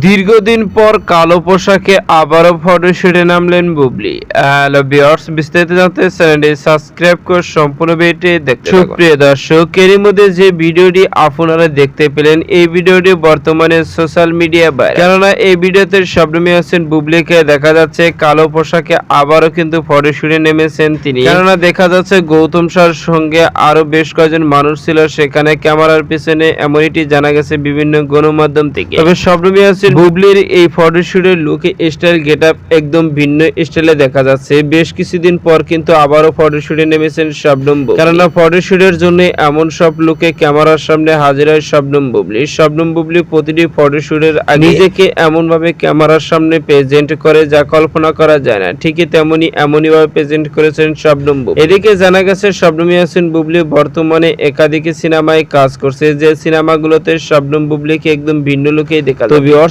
দীর্ঘদিন পর কালো পোশাকে আবারও ফটোশুটে নামলেন বুবলি। হ্যালো বিয়ার্স বিস্তারিত জানতে চ্যানেলটি সাবস্ক্রাইব করে সম্পূর্ণ ভিডিওটি দেখতে। সুপ্রিয় দর্শক, এরই মধ্যে যে ভিডিওটি আপনারা দেখতে পেলেন, এই ভিডিওটি বর্তমানে সোশ্যাল মিডিয়া বাইরে কেননা, এই ভিডিওতে শবনমী হোসেন বুবলিকে দেখা যাচ্ছে, কালো পোশাকে আবারও কিন্তু ফটোশুটে নেমেছেন তিনি। কেননা, দেখা যাচ্ছে গৌতম সার সঙ্গে আরও বেশ কয়েকজন মানুষ ছিল, সেখানে ক্যামেরার পিছনে এমনটি জানা গেছে বিভিন্ন গণমাধ্যম থেকে। তবে শবনমী হোসেন বুবলির এই ফটোশুটের লুকে স্টাইল গেট আপ একদম ভিন্ন স্টাইলে দেখা যাচ্ছে। বেশ কিছুদিন পর কিন্তু আবারও ফটোশুটে নেমেছেন শবনম বুবলি। কেননা ফটোশুটের জন্য এমন সব লুকে ক্যামেরার সামনে হাজির হয় শবনম বুবলি। শবনম বুবলি প্রতিটি ফটোশুটের নিজেকে এমন ভাবে ক্যামেরার সামনে প্রেজেন্ট করে যা কল্পনা করা যায় না। ঠিকই তেমনি এমনই ভাবে প্রেজেন্ট করেছেন শবনম বুবলি। এদিকে জানা গেছে শবনম ইয়াসিন বুবলি বর্তমানে একাধিক সিনেমায় কাজ করছে। যে সিনেমাগুলোতে শবনম বুবলিকে একদম ভিন্ন লুকেই দেখা তো ভিউয়ার্স